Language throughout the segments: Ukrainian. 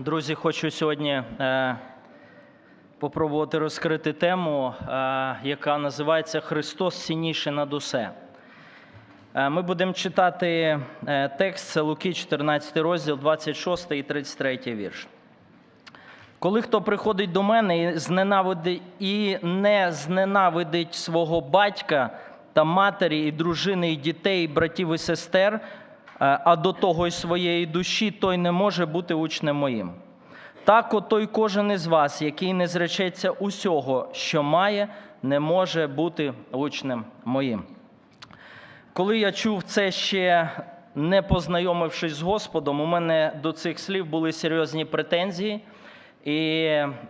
Друзі, хочу сьогодні е, попробувати розкрити тему, е, яка називається Христос сильніший над усе. Е, ми будемо читати текст це Луки, 14 розділ, 26 і 33 вірш. Коли хто приходить до мене і, зненавидить, і не зненавидить свого батька та матері, і дружини, і дітей, і братів і сестер, а до того й своєї душі, той не може бути учнем моїм. Так отой кожен із вас, який не зречеться усього, що має, не може бути учнем моїм. Коли я чув це ще не познайомившись з Господом, у мене до цих слів були серйозні претензії. І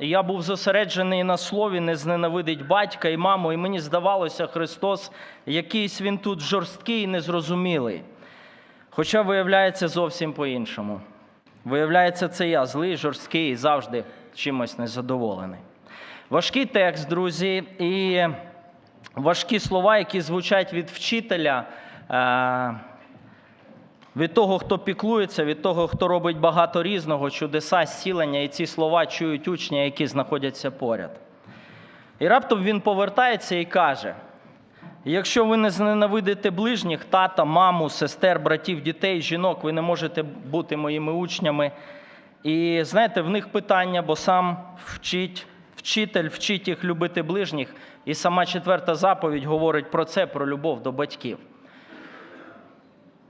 я був зосереджений на слові, не зненавидить батька і маму, і мені здавалося, Христос якийсь він тут жорсткий і незрозумілий. Хоча виявляється зовсім по-іншому. Виявляється, це я злий, жорсткий і завжди чимось незадоволений. Важкий текст, друзі, і важкі слова, які звучать від вчителя, е, від того, хто піклується, від того, хто робить багато різного, чудеса, зцілення, і ці слова чують учні, які знаходяться поряд. І раптом він повертається і каже: якщо ви не зненавидите ближніх, тата, маму, сестер, братів, дітей, жінок, ви не можете бути моїми учнями. І знаєте, в них питання, бо сам вчить, вчитель вчить їх любити ближніх, і сама четверта заповідь говорить про це, про любов до батьків.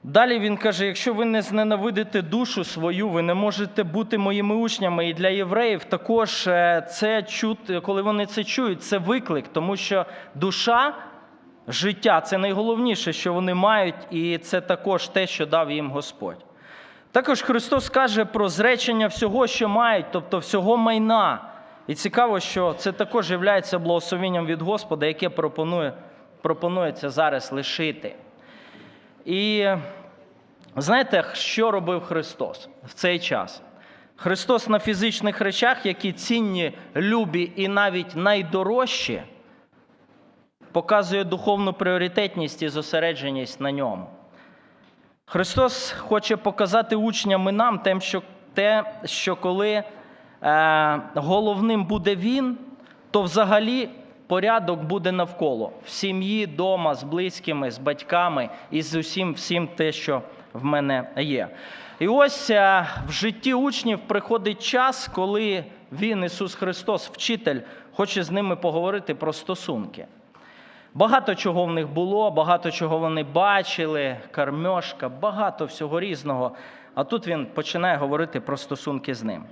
Далі він каже: якщо ви не зненавидите душу свою, ви не можете бути моїми учнями. І для євреїв також е, це чути, коли вони це чують, це виклик, тому що душа, життя це найголовніше, що вони мають, і це також те, що дав їм Господь. Також Христос каже про зречення всього, що мають, тобто всього майна. І цікаво, що це також є благословенням від Господа, яке пропонує, пропонується зараз лишити. І знаєте, що робив Христос в цей час? Христос на фізичних речах, які цінні, любі і навіть найдорожчі, показує духовну пріоритетність і зосередженість на ньому. Христос хоче показати учням і нам тим, що те, що коли е, головним буде Він, то взагалі порядок буде навколо в сім'ї, дома, з близькими, з батьками і з усім всім те, що в мене є. І ось е, в житті учнів приходить час, коли Він, Ісус Христос, вчитель, хоче з ними поговорити про стосунки. Багато чого в них було, багато чого вони бачили, кармьошка, багато всього різного. А тут він починає говорити про стосунки з ним.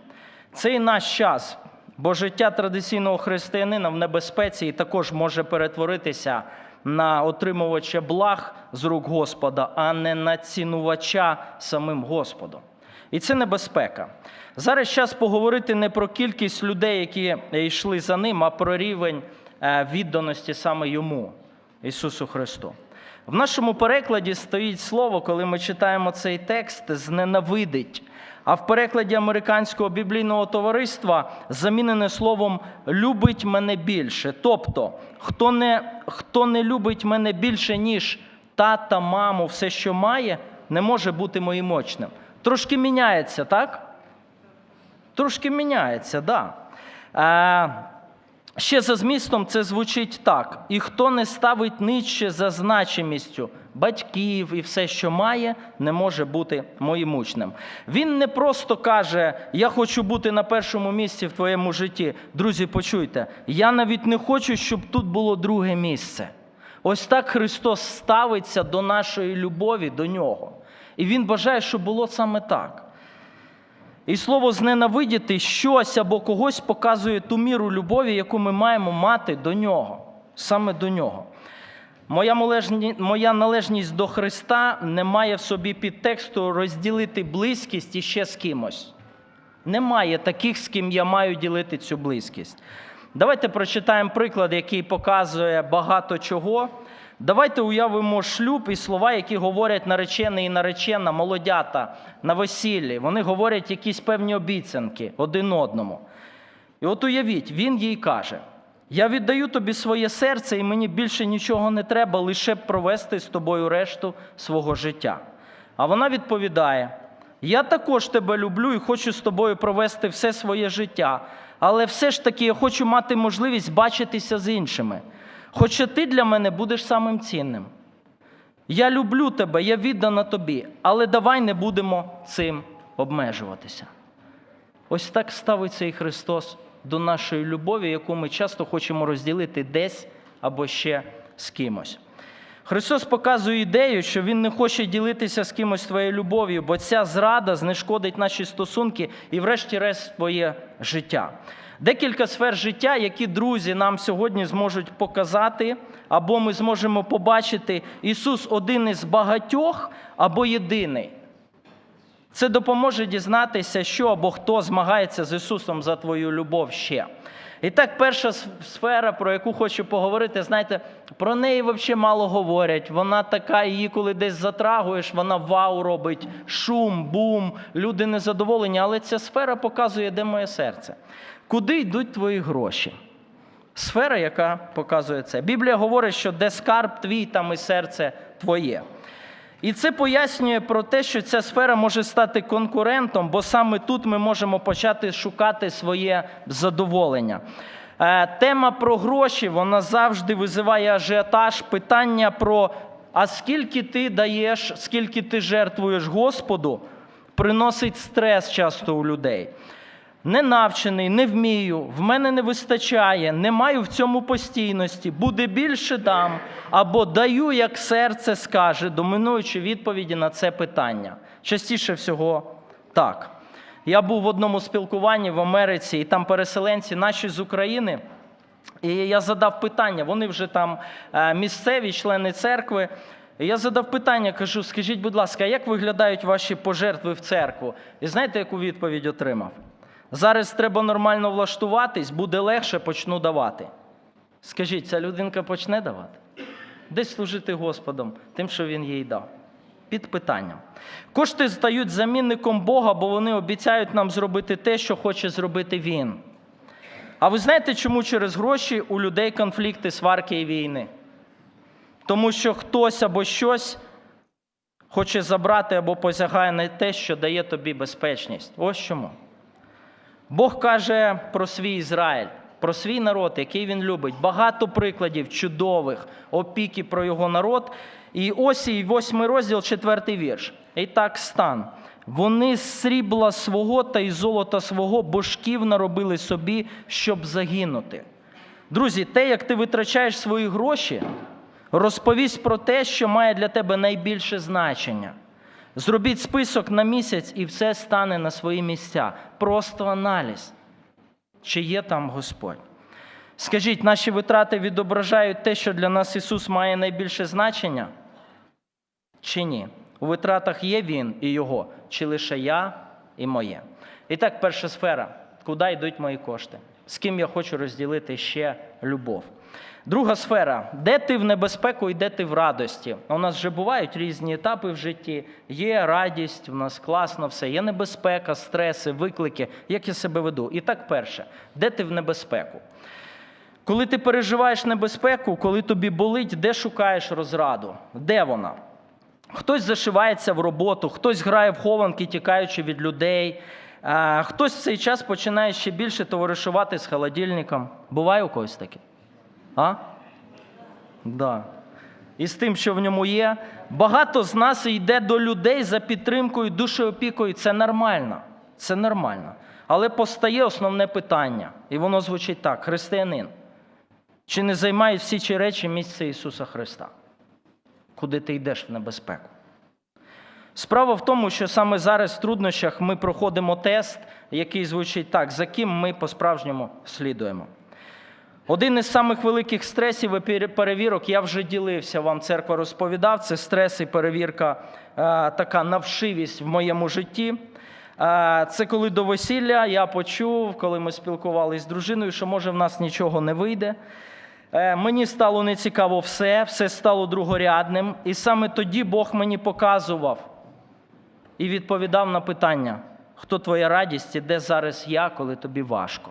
Це і наш час, бо життя традиційного християнина в небезпеці і також може перетворитися на отримувача благ з рук Господа, а не на цінувача самим Господом. І це небезпека. Зараз час поговорити не про кількість людей, які йшли за ним, а про рівень відданості саме йому, Ісусу Христу. В нашому перекладі стоїть слово, коли ми читаємо цей текст, зненавидить. А в перекладі американського біблійного товариства замінене словом любить мене більше. Тобто, хто не, хто не любить мене більше, ніж тата, маму, все, що має, не може бути моїм очним. Трошки міняється, так? Трошки міняється, так. Да. Ще за змістом це звучить так: і хто не ставить нижче за значимістю батьків і все, що має, не може бути моїм учнем. Він не просто каже: Я хочу бути на першому місці в твоєму житті. Друзі, почуйте, я навіть не хочу, щоб тут було друге місце. Ось так Христос ставиться до нашої любові, до нього. І Він бажає, щоб було саме так. І слово зненавидіти щось або когось показує ту міру любові, яку ми маємо мати до нього, саме до нього. Моя моя належність до Христа не має в собі підтексту розділити близькість іще з кимось. Немає таких, з ким я маю ділити цю близькість. Давайте прочитаємо приклад, який показує багато чого. Давайте уявимо шлюб і слова, які говорять наречений і наречена, молодята на весіллі. Вони говорять якісь певні обіцянки один одному. І от уявіть, він їй каже: Я віддаю тобі своє серце, і мені більше нічого не треба, лише провести з тобою решту свого життя. А вона відповідає: Я також тебе люблю і хочу з тобою провести все своє життя. Але все ж таки я хочу мати можливість бачитися з іншими. Хоча ти для мене будеш самим цінним. Я люблю тебе, я віддана тобі, але давай не будемо цим обмежуватися. Ось так ставиться і Христос до нашої любові, яку ми часто хочемо розділити десь або ще з кимось. Христос показує ідею, що Він не хоче ділитися з кимось твоєю любов'ю, бо ця зрада знешкодить наші стосунки і, врешті-решт, своє життя. Декілька сфер життя, які друзі нам сьогодні зможуть показати, або ми зможемо побачити Ісус один із багатьох або єдиний. Це допоможе дізнатися, що або хто змагається з Ісусом за твою любов ще. І так, перша сфера, про яку хочу поговорити, знаєте, про неї взагалі мало говорять. Вона така, її коли десь затрагуєш, вона вау робить, шум, бум, люди незадоволені. Але ця сфера показує, де моє серце. Куди йдуть твої гроші? Сфера, яка показує це. Біблія говорить, що де скарб твій, там і серце твоє. І це пояснює про те, що ця сфера може стати конкурентом, бо саме тут ми можемо почати шукати своє задоволення. Е, Тема про гроші вона завжди визиває ажіотаж. Питання про а скільки ти даєш, скільки ти жертвуєш Господу, приносить стрес часто у людей. Не навчений, не вмію, в мене не вистачає, не маю в цьому постійності, буде більше дам, або даю, як серце скаже, домінуючи відповіді на це питання. Частіше всього так. Я був в одному спілкуванні в Америці, і там переселенці наші з України. І я задав питання, вони вже там е, місцеві члени церкви. І я задав питання, кажу: скажіть, будь ласка, як виглядають ваші пожертви в церкву? І знаєте, яку відповідь отримав? Зараз треба нормально влаштуватись, буде легше, почну давати. Скажіть, ця людинка почне давати? Десь служити Господом тим, що він їй дав. Під питанням. Кошти стають замінником Бога, бо вони обіцяють нам зробити те, що хоче зробити Він. А ви знаєте, чому через гроші у людей конфлікти, сварки і війни? Тому що хтось або щось хоче забрати або посягає на те, що дає тобі безпечність. Ось чому. Бог каже про свій Ізраїль, про свій народ, який він любить. Багато прикладів чудових опіки про його народ. І ось і восьмий розділ, четвертий вірш. І так стан. Вони з срібла свого та із золота свого божків наробили собі, щоб загинути. Друзі, те, як ти витрачаєш свої гроші, розповість про те, що має для тебе найбільше значення. Зробіть список на місяць і все стане на свої місця. Просто аналіз, чи є там Господь. Скажіть, наші витрати відображають те, що для нас Ісус має найбільше значення? Чи ні? У витратах є Він і Його, чи лише я і моє? І так, перша сфера. Куди йдуть мої кошти? З ким я хочу розділити ще любов? Друга сфера, де ти в небезпеку і де ти в радості. У нас вже бувають різні етапи в житті. Є радість, у нас класно все, є небезпека, стреси, виклики. Як я себе веду? І так, перше, де ти в небезпеку? Коли ти переживаєш небезпеку, коли тобі болить, де шукаєш розраду? Де вона? Хтось зашивається в роботу, хтось грає в хованки, тікаючи від людей. Хтось в цей час починає ще більше товаришувати з холодильником. Буває у когось таке? А? Да. І з тим, що в ньому є. Багато з нас йде до людей за підтримкою, душеопікою. Це нормально. Це нормально. Але постає основне питання, і воно звучить так: християнин. Чи не займають всі ці речі місце Ісуса Христа? Куди ти йдеш в небезпеку? Справа в тому, що саме зараз в труднощах ми проходимо тест, який звучить так: за ким ми по-справжньому слідуємо. Один із самих великих стресів і перевірок, я вже ділився, вам церква розповідав, це стрес і перевірка, е, така навшивість в моєму житті. Е, Це коли до весілля я почув, коли ми спілкувалися з дружиною, що може в нас нічого не вийде. Е, Мені стало нецікаво все, все стало другорядним. І саме тоді Бог мені показував і відповідав на питання, хто твоя радість і де зараз я, коли тобі важко.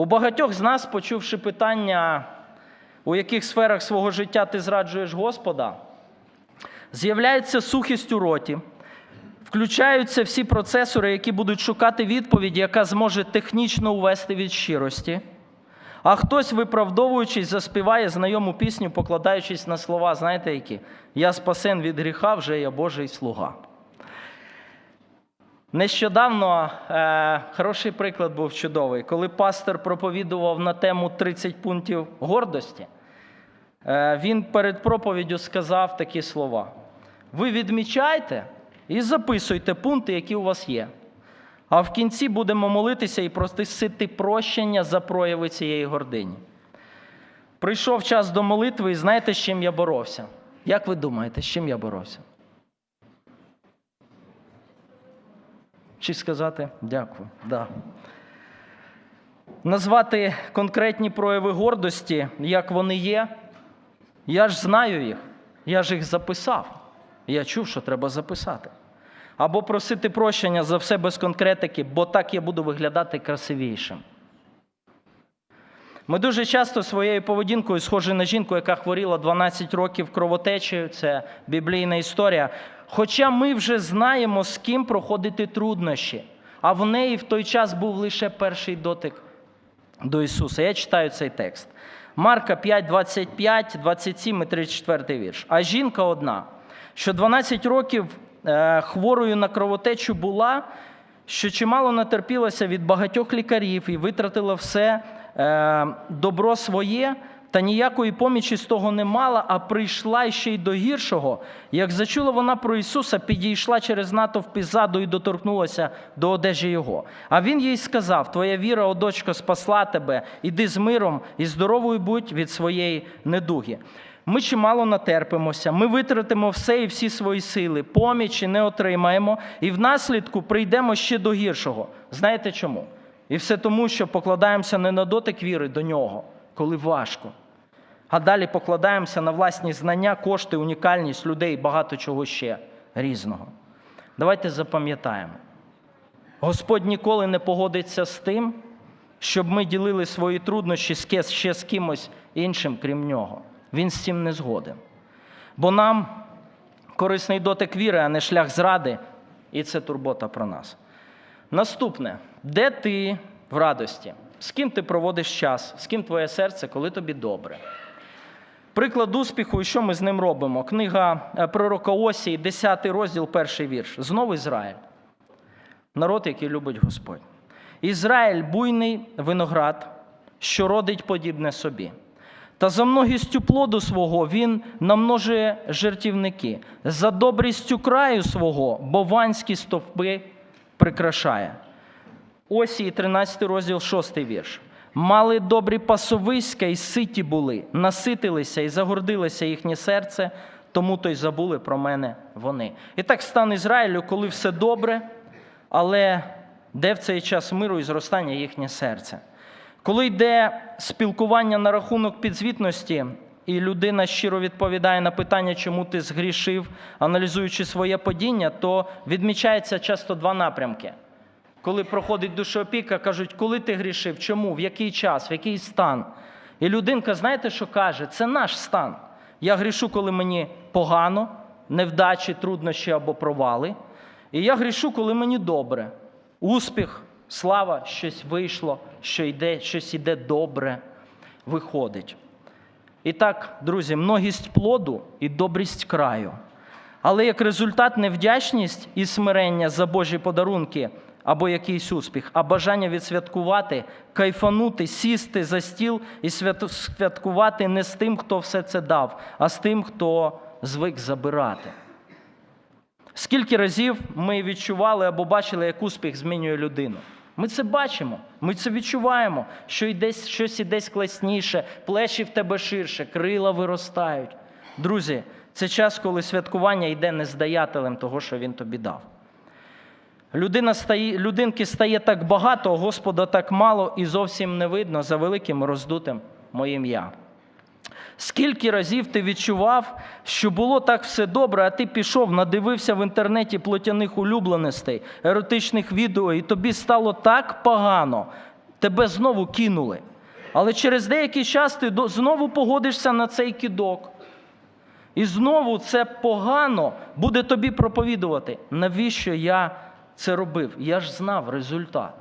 У багатьох з нас, почувши питання, у яких сферах свого життя ти зраджуєш Господа, з'являється сухість у роті, Включаються всі процесори, які будуть шукати відповідь, яка зможе технічно увести від щирості. А хтось, виправдовуючись, заспіває знайому пісню, покладаючись на слова, знаєте які? Я спасен від гріха, вже я Божий слуга. Нещодавно е, хороший приклад був чудовий, коли пастор проповідував на тему 30 пунктів гордості. Е, він перед проповіддю сказав такі слова: ви відмічайте і записуйте пункти, які у вас є. А в кінці будемо молитися і просити прощення за прояви цієї гордині. Прийшов час до молитви, і знаєте, з чим я боровся? Як ви думаєте, з чим я боровся? Чи сказати дякую? Да. Назвати конкретні прояви гордості, як вони є. Я ж знаю їх, я ж їх записав. Я чув, що треба записати. Або просити прощення за все без конкретики, бо так я буду виглядати красивішим. Ми дуже часто своєю поведінкою схожі на жінку, яка хворіла 12 років кровотечею, це біблійна історія. Хоча ми вже знаємо, з ким проходити труднощі, а в неї в той час був лише перший дотик до Ісуса. Я читаю цей текст. Марка 5, 25, 27 і 34 вірш. А жінка одна, що 12 років е, хворою на кровотечу була, що чимало натерпілася від багатьох лікарів і витратила все е, добро своє, та ніякої помічі з того не мала, а прийшла ще й до гіршого. Як зачула вона про Ісуса, підійшла через натовп ззаду і доторкнулася до одежі Його. А Він їй сказав: Твоя віра, о дочко, спасла тебе, іди з миром і здоровою будь від своєї недуги. Ми чимало натерпимося, ми витратимо все і всі свої сили, помічі не отримаємо, і в наслідку прийдемо ще до гіршого. Знаєте чому? І все тому, що покладаємося не на дотик віри до нього, коли важко. А далі покладаємося на власні знання, кошти, унікальність людей і багато чого ще різного. Давайте запам'ятаємо: Господь ніколи не погодиться з тим, щоб ми ділили свої труднощі ще з кимось іншим, крім нього. Він з цим не згоден. Бо нам корисний дотик віри, а не шлях зради, і це турбота про нас. Наступне, де ти в радості? З ким ти проводиш час? З ким твоє серце, коли тобі добре? Приклад успіху, і що ми з ним робимо? Книга е, пророка Осії, 10 розділ, перший вірш. Знову Ізраїль. Народ, який любить Господь. Ізраїль буйний виноград, що родить подібне собі. Та за многістю плоду свого він намножує жертівники, за добрістю краю свого бованські стовпи прикрашає. Осії, 13 розділ, 6 вірш. Мали добрі пасовиська і ситі були, наситилися і загордилося їхнє серце, тому то й забули про мене вони. І так стан Ізраїлю, коли все добре, але де в цей час миру і зростання їхнє серце. Коли йде спілкування на рахунок підзвітності, і людина щиро відповідає на питання, чому ти згрішив, аналізуючи своє падіння, то відмічається часто два напрямки. Коли проходить душоопіка, кажуть, коли ти грішив, чому, в який час, в який стан. І людинка, знаєте, що каже? Це наш стан. Я грішу, коли мені погано, невдачі, труднощі або провали. І я грішу, коли мені добре. Успіх, слава, щось вийшло, що йде, щось іде добре, виходить. І так, друзі, многість плоду і добрість краю. Але як результат невдячність і смирення за Божі подарунки або якийсь успіх, а бажання відсвяткувати, кайфанути, сісти за стіл і святкувати не з тим, хто все це дав, а з тим, хто звик забирати. Скільки разів ми відчували або бачили, як успіх змінює людину? Ми це бачимо, ми це відчуваємо, що йдесь, щось ідесь класніше, плечі в тебе ширше, крила виростають. Друзі, це час, коли святкування йде не з даятелем того, що він тобі дав. Людина стає, людинки стає так багато, Господа так мало і зовсім не видно за великим роздутим моїм я. Скільки разів ти відчував, що було так все добре, а ти пішов, надивився в інтернеті плотяних улюбленостей, еротичних відео, і тобі стало так погано, тебе знову кинули. Але через деякий час ти знову погодишся на цей кидок. І знову це погано буде тобі проповідувати. Навіщо я це робив? Я ж знав результат.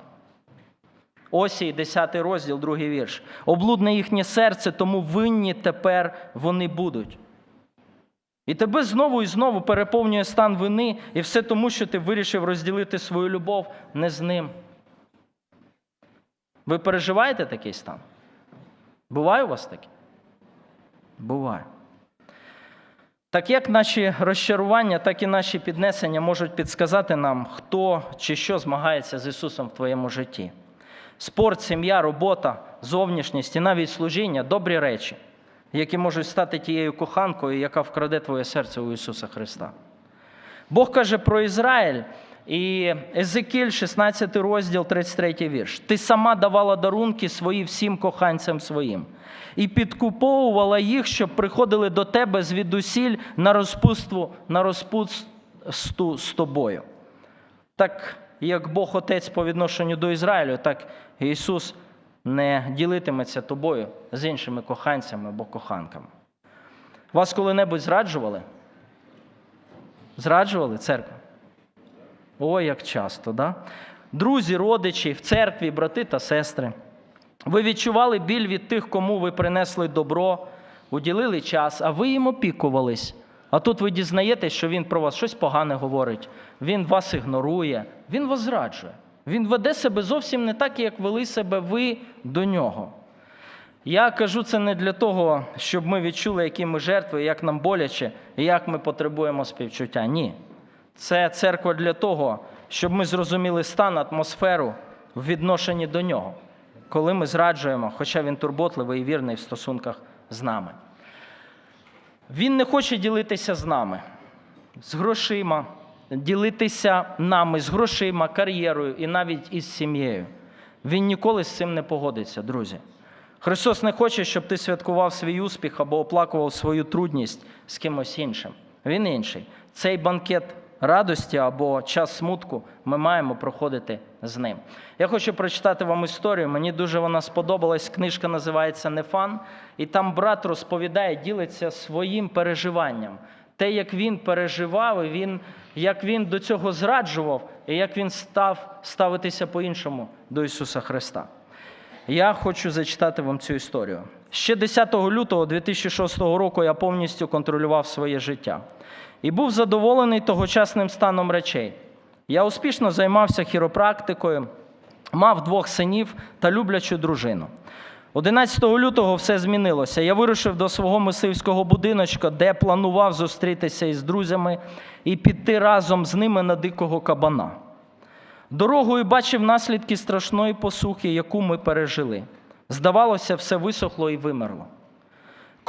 Осій, 10 розділ, другий вірш. Облудне їхнє серце, тому винні тепер вони будуть. І тебе знову і знову переповнює стан вини, і все тому, що ти вирішив розділити свою любов не з ним. Ви переживаєте такий стан? Буває у вас таке? Буває. Так як наші розчарування, так і наші піднесення можуть підсказати нам, хто чи що змагається з Ісусом в твоєму житті. Спорт, сім'я, робота, зовнішність і навіть служіння добрі речі, які можуть стати тією коханкою, яка вкраде твоє серце у Ісуса Христа. Бог каже про Ізраїль і Езекіль, 16 розділ, 33 вірш. Ти сама давала дарунки свої всім коханцям своїм, і підкуповувала їх, щоб приходили до тебе звідусіль на розпутству, на розпусту з тобою. Так як Бог Отець по відношенню до Ізраїлю, так Ісус не ділитиметься тобою з іншими коханцями або коханками. Вас коли-небудь зраджували? Зраджували церкву? Ой, як часто, да? Друзі, родичі в церкві, брати та сестри. Ви відчували біль від тих, кому ви принесли добро, уділили час, а ви їм опікувались. А тут ви дізнаєтесь, що він про вас щось погане говорить, він вас ігнорує, він вас зраджує. Він веде себе зовсім не так, як вели себе ви до нього. Я кажу це не для того, щоб ми відчули, які ми жертви, як нам боляче, і як ми потребуємо співчуття. Ні. Це церква для того, щоб ми зрозуміли стан, атмосферу в відношенні до нього, коли ми зраджуємо, хоча він турботливий і вірний в стосунках з нами. Він не хоче ділитися з нами, з грошима, ділитися нами з грошима, кар'єрою і навіть із сім'єю. Він ніколи з цим не погодиться, друзі. Христос не хоче, щоб ти святкував свій успіх або оплакував свою трудність з кимось іншим. Він інший. Цей банкет радості або час смутку ми маємо проходити з ним. Я хочу прочитати вам історію. Мені дуже вона сподобалась. Книжка називається Нефан, і там брат розповідає, ділиться своїм переживанням. Те, як він переживав, і він, як він до цього зраджував, і як він став ставитися по-іншому до Ісуса Христа. Я хочу зачитати вам цю історію. Ще 10 лютого 2006 року я повністю контролював своє життя і був задоволений тогочасним станом речей. Я успішно займався хіропрактикою, мав двох синів та люблячу дружину. 11 лютого все змінилося. Я вирушив до свого мисливського будиночка, де планував зустрітися із друзями і піти разом з ними на дикого кабана. Дорогою бачив наслідки страшної посухи, яку ми пережили. Здавалося, все висохло і вимерло.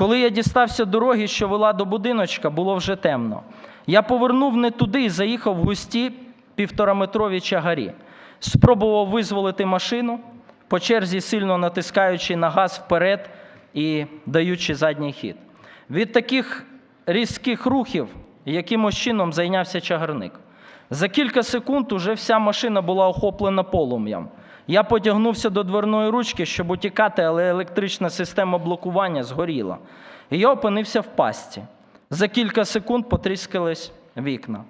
Коли я дістався дороги, що вела до будиночка, було вже темно. Я повернув не туди і заїхав в густі півтораметрові чагарі. Спробував визволити машину, по черзі сильно натискаючи на газ вперед і даючи задній хід. Від таких різких рухів якимось чином зайнявся чагарник. За кілька секунд уже вся машина була охоплена полум'ям. Я потягнувся до дверної ручки, щоб утікати, але електрична система блокування згоріла. І я опинився в пастці. За кілька секунд потріскались вікна.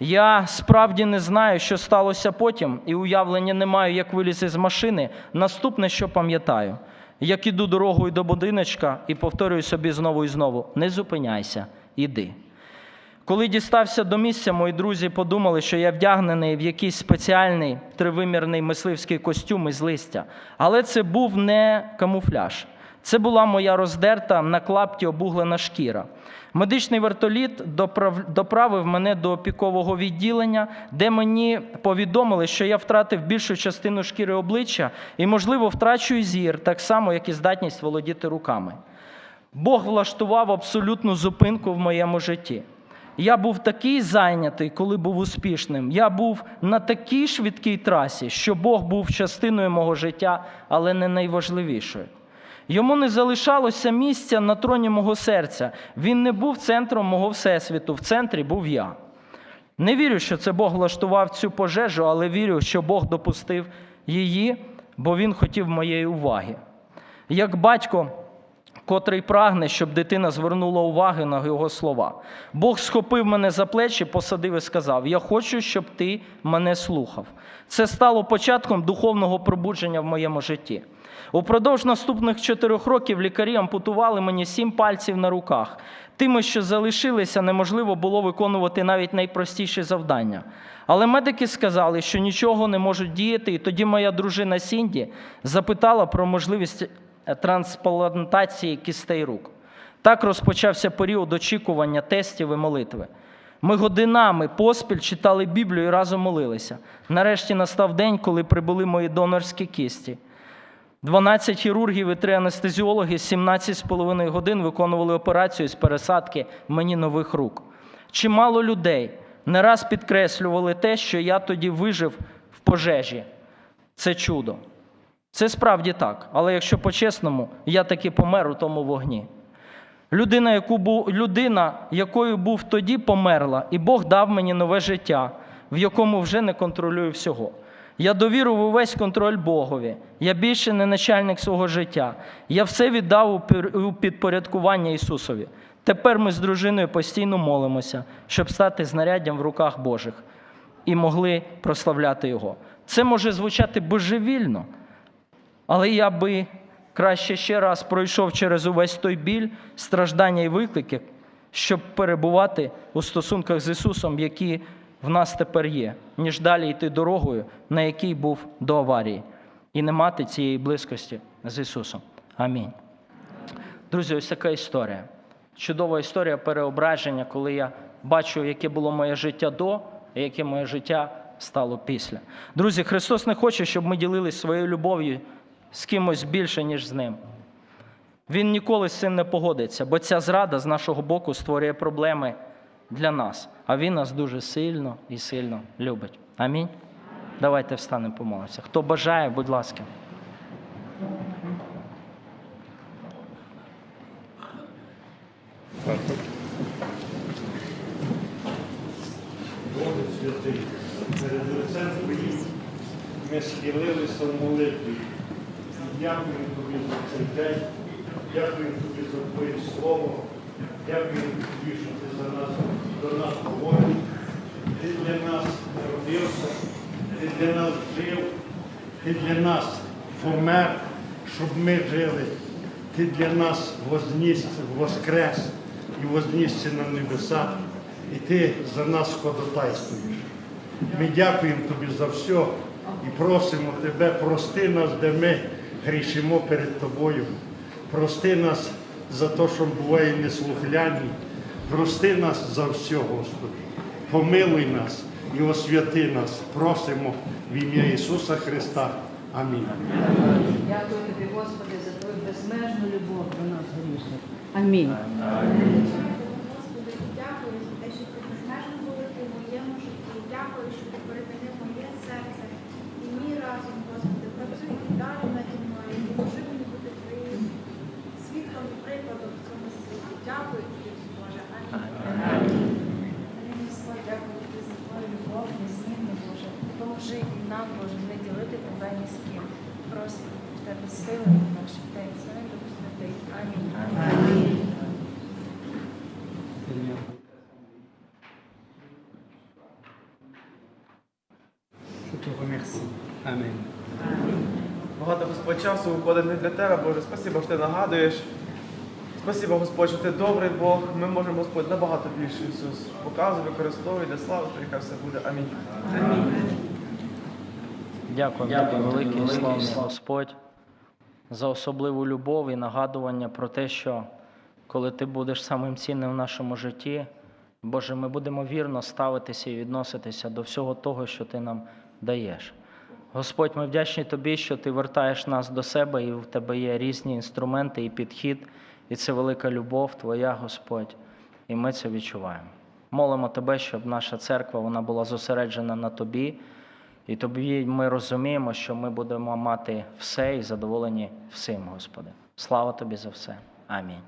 Я справді не знаю, що сталося потім, і уявлення не маю, як вилізти з машини. Наступне, що пам'ятаю, як іду дорогою до будиночка і повторюю собі знову і знову: не зупиняйся, іди. Коли дістався до місця, мої друзі подумали, що я вдягнений в якийсь спеціальний тривимірний мисливський костюм із листя. Але це був не камуфляж. Це була моя роздерта на клапті обуглена шкіра. Медичний вертоліт доправив мене до опікового відділення, де мені повідомили, що я втратив більшу частину шкіри обличчя і, можливо, втрачу зір, так само, як і здатність володіти руками. Бог влаштував абсолютну зупинку в моєму житті. Я був такий зайнятий, коли був успішним. Я був на такій швидкій трасі, що Бог був частиною мого життя, але не найважливішою. Йому не залишалося місця на троні мого серця. Він не був центром мого всесвіту. В центрі був я. Не вірю, що це Бог влаштував цю пожежу, але вірю, що Бог допустив її, бо Він хотів моєї уваги. Як батько, котрий прагне, щоб дитина звернула увагу на його слова. Бог схопив мене за плечі, посадив і сказав: Я хочу, щоб ти мене слухав. Це стало початком духовного пробудження в моєму житті. Упродовж наступних чотирьох років лікарі ампутували мені сім пальців на руках. Тими, що залишилися, неможливо було виконувати навіть найпростіші завдання. Але медики сказали, що нічого не можуть діяти, і тоді моя дружина Сінді запитала про можливість трансплантації кістей рук. Так розпочався період очікування тестів і молитви. Ми годинами поспіль читали Біблію і разом молилися. Нарешті настав день, коли прибули мої донорські кісті. 12 хірургів і 3 анестезіологи 17,5 годин виконували операцію з пересадки мені нових рук. Чимало людей не раз підкреслювали те, що я тоді вижив в пожежі. Це чудо. Це справді так. Але якщо по-чесному, я таки помер у тому вогні. Людина, яку був, людина, якою був тоді, померла, і Бог дав мені нове життя, в якому вже не контролюю всього. Я довірив увесь контроль Богові. Я більше не начальник свого життя. Я все віддав у підпорядкування Ісусові. Тепер ми з дружиною постійно молимося, щоб стати знаряддям в руках Божих і могли прославляти Його. Це може звучати божевільно, але я би краще ще раз пройшов через увесь той біль, страждання і виклики, щоб перебувати у стосунках з Ісусом, які в нас тепер є, ніж далі йти дорогою, на якій був до аварії, і не мати цієї близькості з Ісусом. Амінь. Друзі, ось така історія. Чудова історія переображення, коли я бачу, яке було моє життя до, і яке моє життя стало після. Друзі, Христос не хоче, щоб ми ділились своєю любов'ю з кимось більше, ніж з ним. Він ніколи з цим не погодиться, бо ця зрада з нашого боку створює проблеми для нас. А він нас дуже сильно і сильно любить. Амінь. Давайте встанемо помолимося. Хто бажає, будь ласка. Боже святий, перед лицем Твоїм ми схилилися в молитві. Дякую тобі за цей день, дякую тобі за Твоє Слово, дякую тобі, що ти за нас, до нас говориш. Ти для нас народився, ти для нас жив, ти для нас помер, щоб ми жили. Ти для нас возніс, воскрес і вознісся на небеса, і ти за нас ходатайствуєш. Ми дякуємо тобі за все і просимо тебе, прости нас, де ми грішимо перед тобою. Прости нас за те, що буває неслухляні. Прости нас за все, Господи. Помилуй нас і освяти нас. Просимо в ім'я Ісуса Христа. Амінь. Дякую тобі, Господи, за твою безмежну любов до нас грішних. Амінь. Господи, дякую за те, що ти безмежно були в моєму житті. Дякую, що ти перемінив моє серце. І мій разом, Господи, працюй і далі наді мною. і Поможи мені бути твоїм світлом і прикладом в цьому світі. Дякую тобі, Боже. Амінь. Господь, дякую тобі за твою любов, незмінну, Боже. Поможи і нам, Боже, не ділити тебе ні з ким. Просимо в тебе сили в наших день. Слава Дух Святий. Амінь. Je te remercie. Amen. Багато Господь часу уходить не для тебе, Боже. Спасибо, що ти нагадуєш. Спасибо, Господь, що ти добрий Бог. Ми можемо, Господь, набагато більше Ісус. Показуй, використовуй для слави, Твоєї, хай все буде. Амінь. Дякую, Дякую великий славний Господь за особливу любов і нагадування про те, що коли ти будеш самим цінним в нашому житті, Боже, ми будемо вірно ставитися і відноситися до всього того, що ти нам даєш. Господь, ми вдячні Тобі, що Ти вертаєш нас до себе, і в Тебе є різні інструменти і підхід, і це велика любов Твоя, Господь, і ми це відчуваємо. Молимо Тебе, щоб наша церква вона була зосереджена на Тобі, і Тобі ми розуміємо, що ми будемо мати все і задоволені всім, Господи. Слава Тобі за все. Амінь.